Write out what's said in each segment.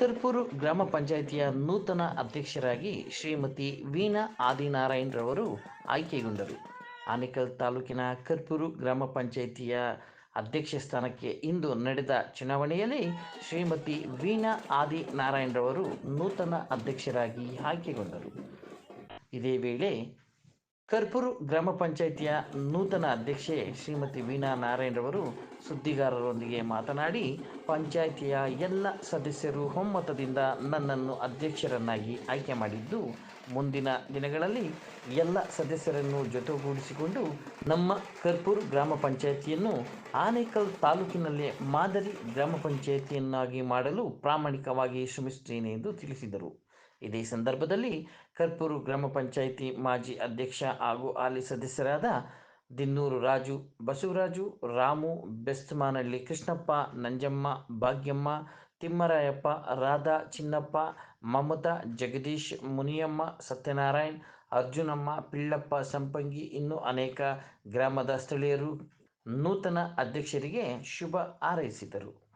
ಕರ್ಪೂರು ಗ್ರಾಮ ಪಂಚಾಯಿತಿಯ ನೂತನ ಅಧ್ಯಕ್ಷರಾಗಿ ಶ್ರೀಮತಿ ವೀಣಾ ಆದಿನಾರಾಯಣ್ ರವರು ಆಯ್ಕೆಗೊಂಡರು. ಆನೇಕಲ್ ತಾಲೂಕಿನ ಕರ್ಪೂರು ಗ್ರಾಮ ಪಂಚಾಯಿತಿಯ ಅಧ್ಯಕ್ಷ ಸ್ಥಾನಕ್ಕೆ ಇಂದು ನಡೆದ ಚುನಾವಣೆಯಲ್ಲಿ ಶ್ರೀಮತಿ ವೀಣಾ ಆದಿನಾರಾಯಣ್ ರವರು ನೂತನ ಅಧ್ಯಕ್ಷರಾಗಿ ಆಯ್ಕೆಗೊಂಡರು. ಇದೇ ವೇಳೆ ಕರ್ಪೂರು ಗ್ರಾಮ ಪಂಚಾಯಿತಿಯ ನೂತನ ಅಧ್ಯಕ್ಷೆ ಶ್ರೀಮತಿ ವೀಣಾ ನಾರಾಯಣರವರು ಸುದ್ದಿಗಾರರೊಂದಿಗೆ ಮಾತನಾಡಿ, ಪಂಚಾಯಿತಿಯ ಎಲ್ಲ ಸದಸ್ಯರು ಒಮ್ಮತದಿಂದ ನನ್ನನ್ನು ಅಧ್ಯಕ್ಷರನ್ನಾಗಿ ಆಯ್ಕೆ ಮಾಡಿದ್ದು, ಮುಂದಿನ ದಿನಗಳಲ್ಲಿ ಎಲ್ಲ ಸದಸ್ಯರನ್ನು ಜೊತೆಗೂಡಿಸಿಕೊಂಡು ನಮ್ಮ ಕರ್ಪೂರು ಗ್ರಾಮ ಪಂಚಾಯಿತಿಯನ್ನು ಆನೇಕಲ್ ತಾಲೂಕಿನಲ್ಲೇ ಮಾದರಿ ಗ್ರಾಮ ಪಂಚಾಯಿತಿಯನ್ನಾಗಿ ಮಾಡಲು ಪ್ರಾಮಾಣಿಕವಾಗಿ ಶ್ರಮಿಸುತ್ತೇನೆ ಎಂದು ತಿಳಿಸಿದರು. ಇದೇ ಸಂದರ್ಭದಲ್ಲಿ ಕರ್ಪೂರು ಗ್ರಾಮ ಪಂಚಾಯಿತಿ ಮಾಜಿ ಅಧ್ಯಕ್ಷ ಹಾಗೂ ಹಾಲಿ ಸದಸ್ಯರಾದ ದಿನ್ನೂರು ರಾಜು, ಬಸವರಾಜು, ರಾಮು, ಬೆಸ್ತಮಾನಹಳ್ಳಿ ಕೃಷ್ಣಪ್ಪ, ನಂಜಮ್ಮ, ಭಾಗ್ಯಮ್ಮ, ತಿಮ್ಮರಾಯಪ್ಪ, ರಾಧಾ ಚಿನ್ನಪ್ಪ, ಮಮತಾ, ಜಗದೀಶ್, ಮುನಿಯಮ್ಮ, ಸತ್ಯನಾರಾಯಣ್, ಅರ್ಜುನಮ್ಮ, ಪಿಳ್ಳಪ್ಪ, ಸಂಪಂಗಿ ಇನ್ನೂ ಅನೇಕ ಗ್ರಾಮದ ಸ್ಥಳೀಯರು ನೂತನ ಅಧ್ಯಕ್ಷರಿಗೆ ಶುಭ ಹಾರೈಸಿದರು.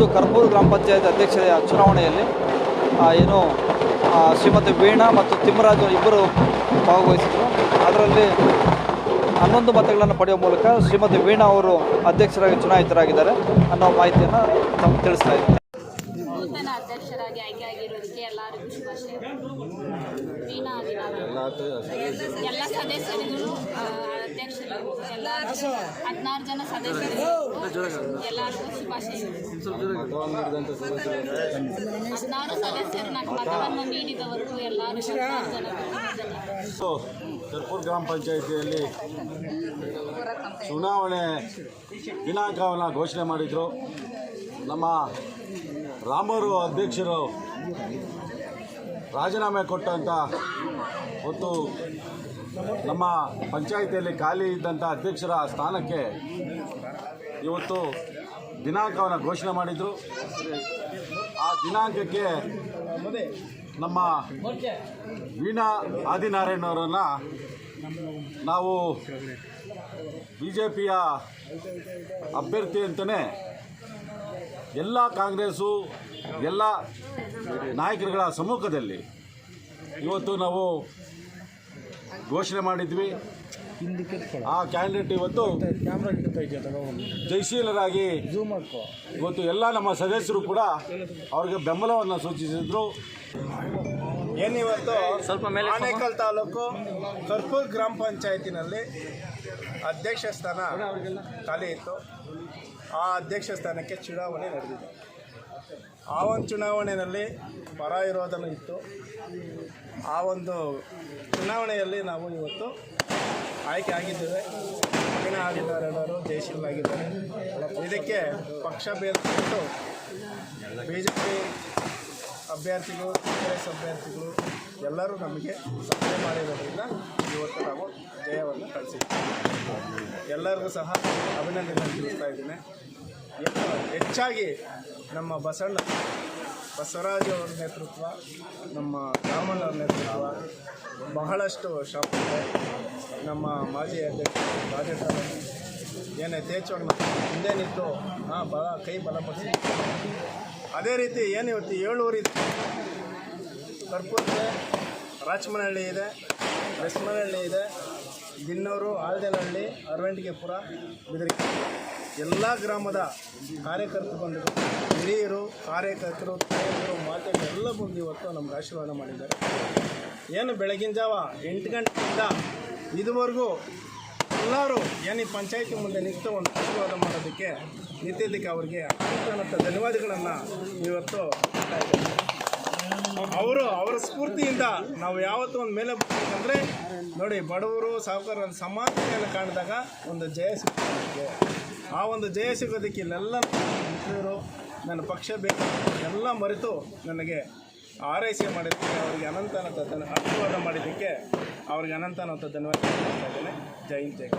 ಇಂದು ಕರ್ಪೂರು ಗ್ರಾಮ ಪಂಚಾಯತ್ ಅಧ್ಯಕ್ಷರ ಚುನಾವಣೆಯಲ್ಲಿ ಏನು ಶ್ರೀಮತಿ ವೀಣಾ ಮತ್ತು ತಿಮ್ಮರಾಜು ಇಬ್ಬರು ಭಾಗವಹಿಸಿದರು. ಅದರಲ್ಲಿ ಹನ್ನೊಂದು ಮತಗಳನ್ನು ಪಡೆಯುವ ಮೂಲಕ ಶ್ರೀಮತಿ ವೀಣಾ ಅವರು ಅಧ್ಯಕ್ಷರಾಗಿ ಚುನಾಯಿತರಾಗಿದ್ದಾರೆ ಅನ್ನೋ ಮಾಹಿತಿಯನ್ನು ತಮ್ಮ ತಿಳಿಸ್ತಾ ನೂತನ ಅಧ್ಯಕ್ಷರಾಗಿ ಎಲ್ಲರಿಗೂ ಶುಭಾಶಯ ವೀಣಾ ಅದಿನಾರಾಯಣ ಎಲ್ಲ ಸದಸ್ಯರಿಗೂ ಹದಿನಾರು ಜನ ಸದಸ್ಯರು ಮತವನ್ನು ನೀಡಿದವರು ಎಲ್ಲರೂ ಗ್ರಾಮ ಪಂಚಾಯಿತಿಯಲ್ಲಿ ಚುನಾವಣೆ ದಿನಾಂಕವನ್ನು ಘೋಷಣೆ ಮಾಡಿದರು. ನಮ್ಮ ರಾಮರು ಅಧ್ಯಕ್ಷರು ರಾಜೀನಾಮೆ ಕೊಟ್ಟಂಥ ಒಂದು ನಮ್ಮ ಪಂಚಾಯಿತಿಯಲ್ಲಿ ಖಾಲಿ ಇದ್ದಂಥ ಅಧ್ಯಕ್ಷರ ಸ್ಥಾನಕ್ಕೆ ಇವತ್ತು ದಿನಾಂಕವನ್ನು ಘೋಷಣೆ ಮಾಡಿದರು. ಆ ದಿನಾಂಕಕ್ಕೆ ನಮ್ಮ ವೀಣಾ ಆದಿನಾರಾಯಣ ಅವರನ್ನು ನಾವು ಬಿ ಜೆ ಪಿಯ ಅಭ್ಯರ್ಥಿ ಅಂತಲೇ ಎಲ್ಲ ಕಾಂಗ್ರೆಸ್ಸು, ಎಲ್ಲ ನಾಯಕರುಗಳ ಸಮ್ಮುಖದಲ್ಲಿ ಇವತ್ತು ನಾವು ಘೋಷಣೆ ಮಾಡಿದ್ವಿ. ಆ ಕ್ಯಾಂಡಿಡೇಟ್ ಇವತ್ತು ಜಯಶೀಲರಾಗಿ ಇವತ್ತು ಎಲ್ಲ ನಮ್ಮ ಸದಸ್ಯರು ಕೂಡ ಅವ್ರಿಗೆ ಬೆಂಬಲವನ್ನು ಸೂಚಿಸಿದ್ರು. ಏನಿವತ್ತು? ಸ್ವಲ್ಪ ಆನೇಕಲ್ ತಾಲೂಕು ಕರ್ಪೂರ್ ಗ್ರಾಮ ಪಂಚಾಯತಿನಲ್ಲಿ ಅಧ್ಯಕ್ಷ ಸ್ಥಾನ ಖಾಲಿ ಇತ್ತು. ಆ ಅಧ್ಯಕ್ಷ ಸ್ಥಾನಕ್ಕೆ ಚುನಾವಣೆ ನಡೆದಿದೆ. ಆ ಒಂದು ಚುನಾವಣೆಯಲ್ಲಿ ಪರ ಇರೋದನ್ನು ಇತ್ತು ಆ ಒಂದು ಚುನಾವಣೆಯಲ್ಲಿ ನಾವು ಇವತ್ತು ಆಯ್ಕೆ ಆಗಿದ್ದೇವೆ. ಮಗನ ಆಗಿದ್ದಾರೆ ಎಲ್ಲರೂ ಜಯಶೀಲರಾಗಿದ್ದಾರೆ ಇದಕ್ಕೆ ಪಕ್ಷ ಬಿಟ್ಟು ಬಿ ಜೆ ಪಿ ಅಭ್ಯರ್ಥಿಗಳು, ಕಾಂಗ್ರೆಸ್ ಅಭ್ಯರ್ಥಿಗಳು ಎಲ್ಲರೂ ನಮಗೆ ಸಹಾಯ ಮಾಡಿರೋದ್ರಿಂದ ಇವತ್ತು ನಾವು ಜಯವನ್ನು ಕಳಿಸಿದ್ದೀವಿ. ಎಲ್ಲರಿಗೂ ಸಹ ಅಭಿನಂದನೆ ತಿಳಿಸ್ತಾ ಇದ್ದೀನಿ. ಹೆಚ್ಚಾಗಿ ನಮ್ಮ ಬಸಣ್ಣ, ಬಸವರಾಜ್ ಅವರ ನೇತೃತ್ವ, ನಮ್ಮ ರಾಮಣ್ಣವ್ರ ನೇತೃತ್ವ ಬಹಳಷ್ಟು ಶಾಪ್ ಇದೆ ನಮ್ಮ ಮಾಜಿ ಅಧ್ಯಕ್ಷ ರಾಜೇಂದ್ರ ಏನೇ ಯಥೇಚ್ಛವಾಗಿ ನಮ್ಮ ಹಿಂದೆ ನಿಂತು, ಹಾಂ, ಬಲ, ಕೈ ಬಲಪಡಿಸಿ ಅದೇ ರೀತಿ ಏನು ಇವತ್ತು ಏಳೂರು ಇದೆ. ಕರ್ಪೂರ್ ಇದೆ ರಾಚಮನಹಳ್ಳಿ ಇದೆ ಬೆಸ್ಮನಹಳ್ಳಿ ಇದೆ. ದಿನ್ನೂರು ಆಲ್ದೇನಹಳ್ಳಿ ಅರವಂಟಿಗೆಪುರ ಬೆದರಿಕೆ ಎಲ್ಲ ಗ್ರಾಮದ ಕಾರ್ಯಕರ್ತರು ಬಂದರು ಹಿರಿಯರು, ಕಾರ್ಯಕರ್ತರು ತಾಯಂದಿರು ಮಾತೆಗಳು ಎಲ್ಲ ಬಂದು ಇವತ್ತು ನಮ್ಗೆ ಆಶೀರ್ವಾದ ಮಾಡಿದ್ದಾರೆ ಏನು ಬೆಳಗಿನ ಜಾವ ಎಂಟು ಗಂಟೆಯಿಂದ ಇದುವರೆಗೂ ಎಲ್ಲರೂ ಏನು ಪಂಚಾಯತಿ ಮುಂದೆ ನಿಂತು ಒಂದು ಆಶೀರ್ವಾದ ಮಾಡೋದಕ್ಕೆ ನಿಂತಿದ್ದಕ್ಕೆ ಅವರಿಗೆ ಅನಂತ ಧನ್ಯವಾದಗಳನ್ನು ಇವತ್ತು. ಅವರು, ಅವರ ಸ್ಫೂರ್ತಿಯಿಂದ ನಾವು ಯಾವತ್ತೂ ಒಂದು ಮೇಲೆ ಬರ್ಬೇಕಂದ್ರೆ ನೋಡಿ, ಬಡವರು ಸಾಹುಕಾರ ಸಮಾನತೆಯನ್ನು ಕಾಣಿದಾಗ ಒಂದು ಜಯ ಸಿಗ್ತದೆ ಆ ಒಂದು ಜಯ ಸಿಗೋದಕ್ಕೆ ಇಲ್ಲೆಲ್ಲ ಮಿತ್ರರು, ನನ್ನ ಪಕ್ಷ ಬೇಕು ಎಲ್ಲ ಮರೆತು ನನಗೆ ಆರೈಕೆ ಮಾಡಿದ್ದಕ್ಕೆ, ಅವರಿಗೆ ಅನಂತ ಧನ್ಯ ಆಶೀರ್ವಾದ ಮಾಡಿದ್ದಕ್ಕೆ ಅವ್ರಿಗೆ ಅನಂತ ಅನಂತ ಧನ್ಯವಾದ ಜೈ ಜೈ.